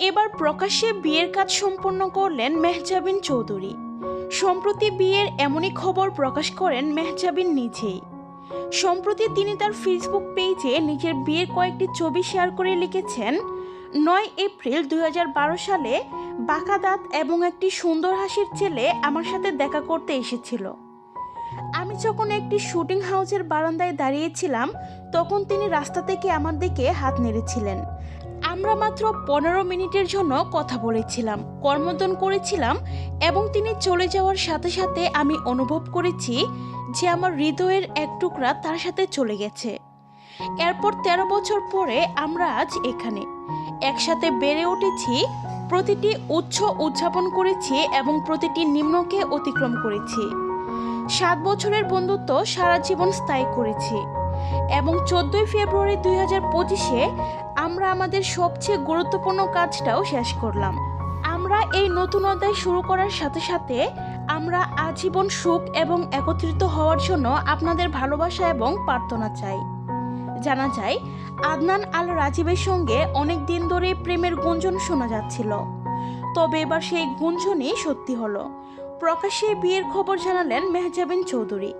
এবার প্রকাশ্যে বিয়ের কাজ সম্পন্ন করলেন মেহজাবিন চৌধুরী। সম্প্রতি বিয়ের এমনই খবর প্রকাশ করেন মেহজাবিন নিজেই। সম্প্রতি তিনি তার ফেসবুক পেজে নিজের বিয়ের কয়েকটি ছবি শেয়ার করে লিখেছেন, নয় এপ্রিল দুই হাজার বারো সালে বাঁকা দাঁত এবং একটি সুন্দর হাসির ছেলে আমার সাথে দেখা করতে এসেছিল। আমি যখন একটি শুটিং হাউসের বারান্দায় দাঁড়িয়েছিলাম, তখন তিনি রাস্তা থেকে আমার দিকে হাত নেড়েছিলেন। আমরা মাত্র পনেরো মিনিটের জন্য কথা বলেছিলাম কর্মদন করেছিলাম এবং তিনি চলে যাওয়ার সাথে সাথে আমি অনুভব করেছি যে আমার হৃদয়ের এক টুকরা তার সাথে চলে গেছে। এরপর তেরো বছর পরে আমরা আজ এখানে। একসাথে বেড়ে উঠেছি, প্রতিটি উচ্চ উদযাপন করেছি এবং প্রতিটি নিম্নকে অতিক্রম করেছি। সাত বছরের বন্ধুত্ব সারা জীবন স্থায়ী করেছি। এবং চোদ্দই ফেব্রুয়ারি দুই হাজার পঁচিশে আমরা আমাদের সবচেয়ে গুরুত্বপূর্ণ কাজটাও শেষ করলাম। আমরা এই নতুন অধ্যায় শুরু করার সাথে সাথে আমরা আজীবন সুখ এবং একত্রিত হওয়ার জন্য আপনাদের ভালোবাসা এবং প্রার্থনা চাই। জানা যায়, আদনান আল রাজীবের সঙ্গে অনেক দিন ধরে প্রেমের গুঞ্জন শোনা যাচ্ছিল। তবে এবার সেই গুঞ্জনই সত্যি হলো। প্রকাশ্যে বিয়ের খবর জানালেন মেহজাবিন চৌধুরী।